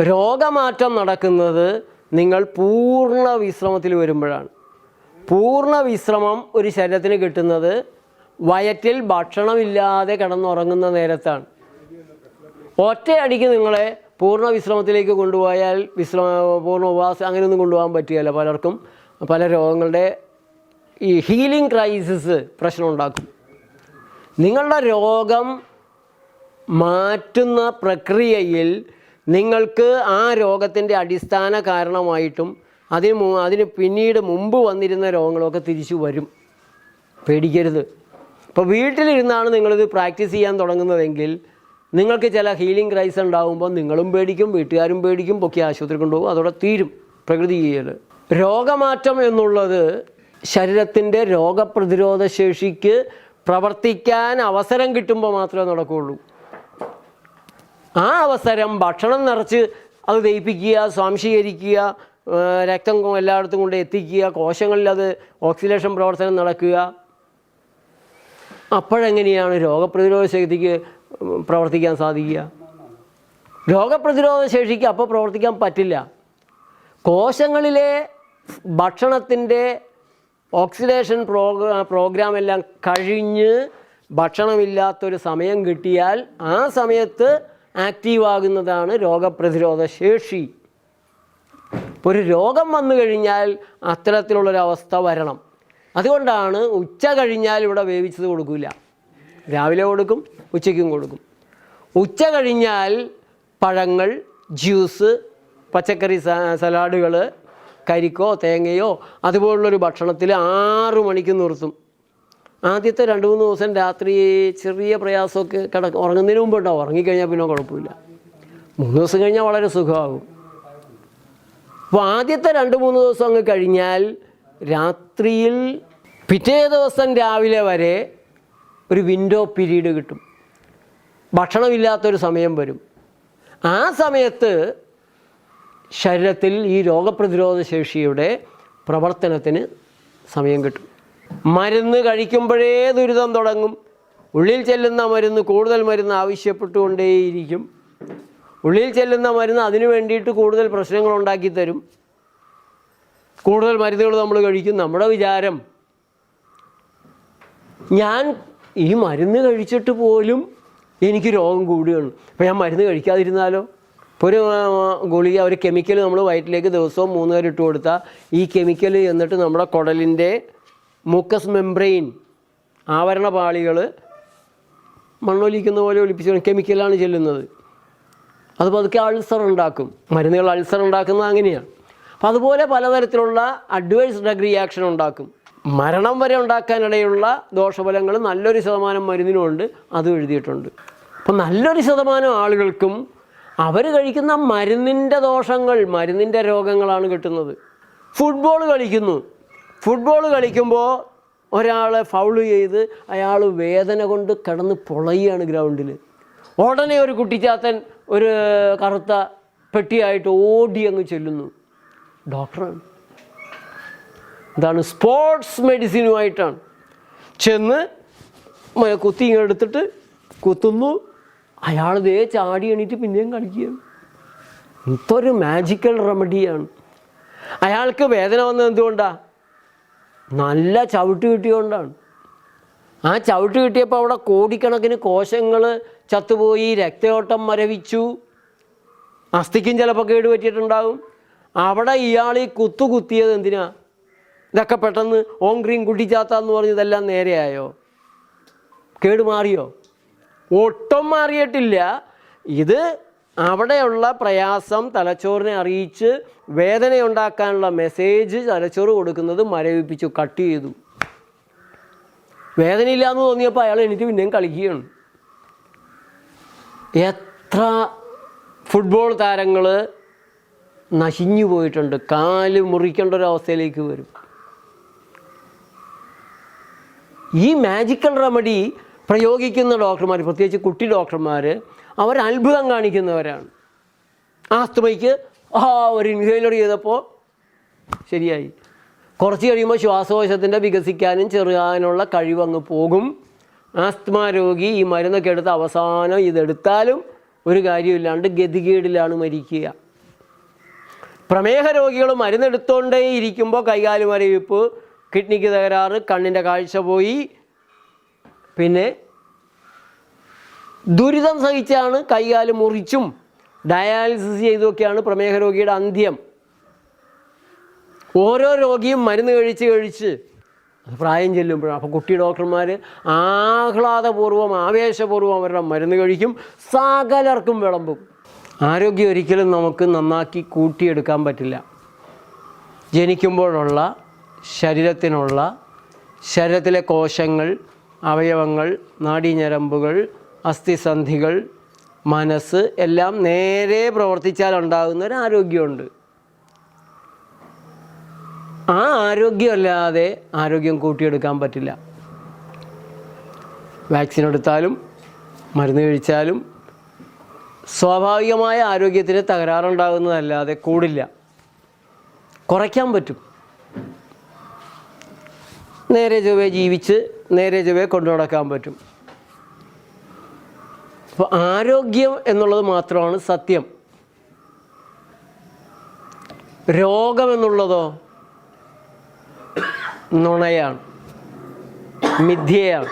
രോഗമാറ്റം നടക്കുന്നത് നിങ്ങൾ പൂർണ വിശ്രമത്തിൽ വരുമ്പോഴാണ്. പൂർണ വിശ്രമം ഒരു ശരീരത്തിന് കിട്ടുന്നത് വയറ്റിൽ ഭക്ഷണമില്ലാതെ കിടന്നുറങ്ങുന്ന നേരത്താണ്. ഒറ്റയടിക്ക് നിങ്ങളെ പൂർണ വിശ്രമത്തിലേക്ക് കൊണ്ടുപോയാൽ വിശ്രമ പൂർണ ഉപവാസം അങ്ങനെയൊന്നും കൊണ്ടുപോകാൻ പറ്റുകയില്ല. പലർക്കും പല രോഗങ്ങളുടെ ഈ ഹീലിംഗ് ക്രൈസിസ് പ്രശ്നം ഉണ്ടാക്കും നിങ്ങളുടെ രോഗം മാറ്റുന്ന പ്രക്രിയയിൽ നിങ്ങൾക്ക് ആ രോഗത്തിന്റെ അടിസ്ഥാന കാരണമായിട്ടും അതിന് അതിന് പിന്നീട് മുമ്പ് വന്നിരുന്ന രോഗങ്ങളൊക്കെ തിരിച്ചു വരും. പേടിക്കരുത്. ഇപ്പോൾ വീട്ടിലിരുന്നാണ് നിങ്ങളിത് പ്രാക്ടീസ് ചെയ്യാൻ തുടങ്ങുന്നതെങ്കിൽ നിങ്ങൾക്ക് ചില ഹീലിംഗ് ക്രൈസ് ഉണ്ടാകുമ്പോൾ നിങ്ങളും പേടിക്കും വീട്ടുകാരും പേടിക്കും പൊക്കി ആശുപത്രി കൊണ്ടുപോകും. അതോടെ തീരും പ്രകൃതി ചെയ്യൽ രോഗമാറ്റം എന്നുള്ളത് ശരീരത്തിന്റെ രോഗപ്രതിരോധ ശേഷിക്ക് പ്രവർത്തിക്കാൻ അവസരം കിട്ടുമ്പോൾ മാത്രമേ നടക്കുകയുള്ളൂ. ആ അവസരം ഭക്ഷണം നിറച്ച് അത് ദയിപ്പിക്കുക സ്വാംശീകരിക്കുക രക്തം എല്ലായിടത്തും കൊണ്ട് എത്തിക്കുക കോശങ്ങളിൽ അത് ഓക്സിലേഷൻ പ്രവർത്തനം നടക്കുക. അപ്പോഴെങ്ങനെയാണ് രോഗപ്രതിരോധ ശക്തിക്ക് പ്രവർത്തിക്കാൻ സാധിക്കുക? രോഗപ്രതിരോധ ശേഷിക്ക് അപ്പോൾ പ്രവർത്തിക്കാൻ പറ്റില്ല. കോശങ്ങളിലെ ഭക്ഷണത്തിന്റെ ഓക്സിഡേഷൻ പ്രോഗ്രാ പ്രോഗ്രാം എല്ലാം കഴിഞ്ഞ് ഭക്ഷണമില്ലാത്തൊരു സമയം കിട്ടിയാൽ ആ സമയത്ത് ആക്റ്റീവ് ആകുന്നതാണ് രോഗപ്രതിരോധ ശേഷി. ഒരു രോഗം വന്നു കഴിഞ്ഞാൽ അത്തരത്തിലുള്ളൊരവസ്ഥ വരണം. അതുകൊണ്ടാണ് ഉച്ച കഴിഞ്ഞാൽ ഇവിടെ വേവിച്ചത് കൊടുക്കില്ല രാവിലെ കൊടുക്കും ഉച്ചയ്ക്കും കൊടുക്കും. ഉച്ച കഴിഞ്ഞാൽ പഴങ്ങൾ ജ്യൂസ് പച്ചക്കറി സലാഡുകൾ കരിക്കോ തേങ്ങയോ അതുപോലുള്ളൊരു ഭക്ഷണത്തിൽ ആറു മണിക്ക് നിർത്തും. ആദ്യത്തെ രണ്ട് മൂന്ന് ദിവസം രാത്രി ചെറിയ പ്രയാസമൊക്കെ കിട ഉറങ്ങുന്നതിന് മുമ്പ് ഉണ്ടാവും. ഉറങ്ങിക്കഴിഞ്ഞാൽ പിന്നെ കുഴപ്പമില്ല. മൂന്ന് ദിവസം കഴിഞ്ഞാൽ വളരെ സുഖമാകും. അപ്പോൾ ആദ്യത്തെ രണ്ട് മൂന്ന് ദിവസം അങ്ങ് കഴിഞ്ഞാൽ രാത്രിയിൽ പിറ്റേ ദിവസം രാവിലെ വരെ ഒരു വിൻഡോ പീരീഡ് കിട്ടും. ഭക്ഷണമില്ലാത്തൊരു സമയം വരും. ആ സമയത്ത് ശരീരത്തിൽ ഈ രോഗപ്രതിരോധ ശേഷിയുടെ പ്രവർത്തനത്തിന് സമയം കിട്ടും. മരുന്ന് കഴിക്കുമ്പോഴേ ദുരിതം തുടങ്ങും. ഉള്ളിൽ ചെല്ലുന്ന മരുന്ന് കൂടുതൽ മരുന്ന് ആവശ്യപ്പെട്ടുകൊണ്ടേയിരിക്കും. ഉള്ളിൽ ചെല്ലുന്ന മരുന്ന് അതിനു വേണ്ടിയിട്ട് കൂടുതൽ പ്രശ്നങ്ങൾ ഉണ്ടാക്കി തരും. കൂടുതൽ മരുന്നുകൾ നമ്മൾ കഴിക്കും. നമ്മുടെ വിചാരം ഞാൻ ഈ മരുന്ന് കഴിച്ചിട്ട് പോലും എനിക്ക് രോഗം കൂടുകയാണ്. അപ്പോൾ ഞാൻ മരുന്ന് കഴിക്കാതിരുന്നാലോ? ഇപ്പോൾ ഒരു ഗുളിക ഒരു കെമിക്കൽ നമ്മൾ വയറ്റിലേക്ക് ദിവസവും മൂന്ന് നേരം ഇട്ട് കൊടുത്താൽ ഈ കെമിക്കൽ എന്നിട്ട് നമ്മുടെ കുടലിന്റെ മുക്കസ് മെംബ്രെയിൻ ആവരണ പാളികൾ മണ്ണൊലിക്കുന്ന പോലെ ഒലിപ്പിച്ച് കെമിക്കലാണ് ചെല്ലുന്നത്. അത് പതുക്കെ അൾസർ ഉണ്ടാക്കും. മരുന്നുകൾ അൾസർ ഉണ്ടാക്കുന്നത് അങ്ങനെയാണ് അപ്പം അതുപോലെ പലതരത്തിലുള്ള അഡ്വേഴ്സ് ഡ്രഗ് റിയാക്ഷൻ ഉണ്ടാക്കും. മരണം വരെ ഉണ്ടാക്കാനിടയുള്ള ദോഷഫലങ്ങൾ നല്ലൊരു ശതമാനം മരുന്നിനുമുണ്ട് അതും എഴുതിയിട്ടുണ്ട്. അപ്പം നല്ലൊരു ശതമാനം ആളുകൾക്കും അവർ കഴിക്കുന്ന മരുന്നിന്റെ ദോഷങ്ങൾ മരുന്നിന്റെ രോഗങ്ങളാണ് കിട്ടുന്നത്. ഫുട്ബോൾ കളിക്കുന്നു. ഫുട്ബോൾ കളിക്കുമ്പോൾ ഒരാളെ ഫൗൾ ചെയ്ത് അയാൾ വേദന കൊണ്ട് കിടന്ന് പൊളയുകയാണ് ഗ്രൗണ്ടിൽ ഉടനെ ഒരു കുട്ടിച്ചാത്തൻ ഒരു കറുത്ത പെട്ടിയായിട്ട് ഓടി അങ്ങ് ചെല്ലുന്നു. ഡോക്ടറാണ്. ഇതാണ് സ്പോർട്സ് മെഡിസിനുമായിട്ടാണ് ചെന്ന് കുത്തി ഇങ്ങനെ എടുത്തിട്ട് കുത്തുന്നു. അയാൾ ദേ ചാടി എണീറ്റ് പിന്നെയും കളിക്കുകയാണ്. എന്തൊരു മാജിക്കൽ റെമഡിയാണ് അയാൾക്ക് വേദന വന്നത് എന്തുകൊണ്ടാണ് നല്ല ചവിട്ട് കിട്ടിയോണ്ടാണ്. ആ ചവിട്ട് കിട്ടിയപ്പോൾ അവിടെ കോടിക്കണക്കിന് കോശങ്ങൾ ചത്തുപോയി രക്തയോട്ടം മരവിച്ചു. അസ്ഥിക്കും ചിലപ്പോൾ കേട് പറ്റിയിട്ടുണ്ടാവും അവിടെ ഇയാൾ ഈ കുത്തു കുത്തിയത് എന്തിനാ? ഇതൊക്കെ പെട്ടെന്ന് ഓം ഗ്രീൻ കുട്ടിച്ചാത്താന്ന് പറഞ്ഞതെല്ലാം നേരെയായോ? കേട് മാറിയോ? ഒട്ടും മാറിയിട്ടില്ല. ഇത് അവിടെയുള്ള പ്രയാസം തലച്ചോറിനെ അറിയിച്ച് വേദനയുണ്ടാക്കാനുള്ള മെസ്സേജ് തലച്ചോറ് കൊടുക്കുന്നത് മരവിപ്പിച്ചു കട്ട് ചെയ്തു. വേദനയില്ല എന്ന് തോന്നിയപ്പോൾ അയാൾ എനിക്ക് പിന്നെയും കളിക്കുകയാണ്. എത്ര ഫുട്ബോൾ താരങ്ങൾ നശിഞ്ഞു പോയിട്ടുണ്ട്. കാൽ മുറിക്കേണ്ട ഒരു അവസ്ഥയിലേക്ക് വരും. ഈ മാജിക്കൽ റെമഡി പ്രയോഗിക്കുന്ന ഡോക്ടർമാർ പ്രത്യേകിച്ച് കുട്ടി ഡോക്ടർമാർ അവർ അത്ഭുതം കാണിക്കുന്നവരാണ്. ആസ്തമയ്ക്ക് ആ ഒരു ഇൻഹേലർ ചെയ്തപ്പോൾ ശരിയായി. കുറച്ച് കഴിയുമ്പോൾ ശ്വാസകോശത്തിന്റെ വികസിക്കാനും ചെറുകാനുള്ള കഴിവങ്ങ് പോകും. ആസ്തമ രോഗി ഈ മരുന്നൊക്കെ എടുത്ത് അവസാനം ഇതെടുത്താലും ഒരു കാര്യമില്ലാണ്ട് ഗതികേടിലാണ് മരിക്കുക. പ്രമേഹ രോഗികൾ മരുന്നെടുത്തോണ്ടേ ഇരിക്കുമ്പോൾ കൈകാലുമരവിപ്പ് കിഡ്നിക്ക് തകരാറ് കണ്ണിന്റെ കാഴ്ച പോയി പിന്നെ ദുരിതം സഹിച്ചാണ് കൈകാൽ മുറിച്ചും ഡയാലിസിസ് ചെയ്തുമൊക്കെയാണ് പ്രമേഹ രോഗിയുടെ അന്ത്യം. ഓരോ രോഗിയും മരുന്ന് കഴിച്ച് കഴിച്ച് പ്രായം ചെല്ലുമ്പോഴാണ്. അപ്പോൾ കുട്ടി ഡോക്ടർമാർ ആഹ്ലാദപൂർവം ആവേശപൂർവം അവരുടെ മരുന്ന് കഴിക്കും സകലർക്കും വിളമ്പും. ആരോഗ്യം ഒരിക്കലും നമുക്ക് നന്നാക്കി കൂട്ടിയെടുക്കാൻ പറ്റില്ല. ജനിക്കുമ്പോഴുള്ള ശരീരത്തിനുള്ള ശരീരത്തിലെ കോശങ്ങൾ അവയവങ്ങൾ നാഡീഞരമ്പുകൾ അസ്ഥിസന്ധികൾ മനസ്സ് എല്ലാം നേരെ പ്രവർത്തിച്ചാൽ ഉണ്ടാകുന്ന ഒരു ആരോഗ്യമുണ്ട്. ആ ആരോഗ്യമല്ലാതെ ആരോഗ്യം കൂട്ടിയെടുക്കാൻ പറ്റില്ല. വാക്സിൻ എടുത്താലും മരുന്ന് കഴിച്ചാലും സ്വാഭാവികമായ ആരോഗ്യത്തിന് തകരാറുണ്ടാകുന്നതല്ലാതെ കൂടില്ല. കുറയ്ക്കാൻ പറ്റും. നേരെ ചൊവ്വേ ജീവിച്ച് നേരെ ചൊവ്വേ കൊണ്ടു നടക്കാൻ പറ്റും. അപ്പോൾ ആരോഗ്യം എന്നുള്ളത് മാത്രമാണ് സത്യം. രോഗം എന്നുള്ളതോ നുണയാണ് മിഥ്യയാണ്.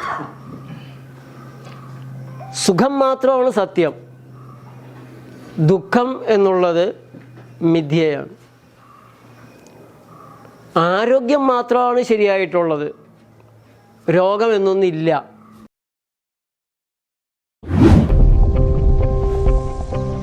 സുഖം മാത്രമാണ് സത്യം. ദുഃഖം എന്നുള്ളത് മിഥ്യയാണ്. ആരോഗ്യം മാത്രമാണ് ശരിയായിട്ടുള്ളത്. രോഗം എന്നൊന്നില്ല